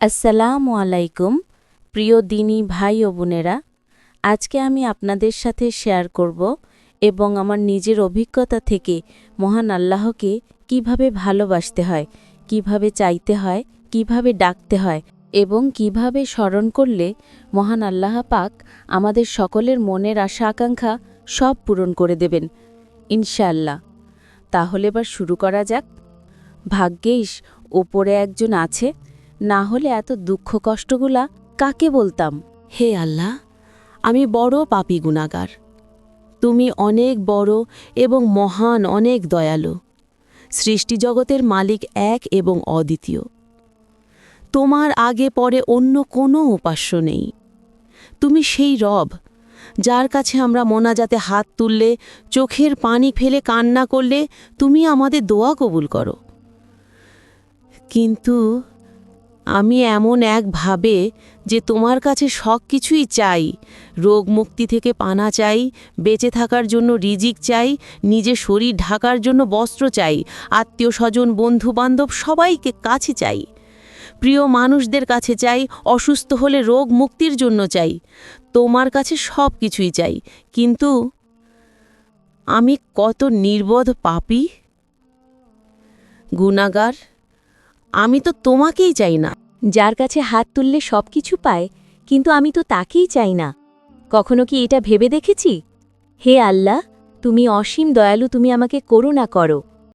আসসালামু আলাইকুম, প্রিয় দিনী ভাই ও বোনেরা। আজকে আমি আপনাদের সাথে শেয়ার করব এবং আমার নিজের অভিজ্ঞতা থেকে মহান আল্লাহকে কীভাবে ভালোবাসতে হয়, কীভাবে চাইতে হয়, কীভাবে ডাকতে হয় এবং কীভাবে স্মরণ করলে মহান আল্লাহ পাক আমাদের সকলের মনের আশা আকাঙ্ক্ষা সব পূরণ করে দেবেন, ইনশাআল্লাহ। তাহলে এবার শুরু করা যাক। ভাগ্যেশ, ওপরে একজন আছে না হলে এত দুঃখ কষ্টগুলা কাকে বলতাম? হে আল্লাহ, আমি বড় পাপি গুণাগার তুমি অনেক বড় এবং মহান, অনেক দয়ালু। সৃষ্টিজগতের মালিক এক এবং অদ্বিতীয়। তোমার আগে পরে অন্য কোনো উপাস্য নেই। তুমি সেই রব, যার কাছে আমরা মোনাজাতে হাত তুললে, চোখের পানি ফেলে কান্না করলে তুমি আমাদের দোয়া কবুল করো। কিন্তু আমি এমন এক ভাবে যে তোমার কাছে সব কিছুই চাই। রোগ মুক্তি থেকে পানা চাই, বেঁচে থাকার জন্য রিজিক চাই নিজের শরীর ঢাকার জন্য বস্ত্র চাই, আত্মীয় স্বজন বন্ধু বান্ধব সবাইকে কাছে চাই। প্রিয় মানুষদের কাছে চাই, অসুস্থ হলে রোগ মুক্তির জন্য চাই। তোমার কাছে সব কিছুই চাই। কিন্তু আমি কত নির্বোধ পাপি? গুণাগার আমি তো তোমাকেই চাই না। যার কাছে হাত তুললে সব কিছু পায়, কিন্তু আমি তো তাকেই চাই না। কখনো কি এটা ভেবে দেখেছি? হে আল্লাহ, তুমি অসীম দয়ালু, তুমি আমাকে করুণা করো।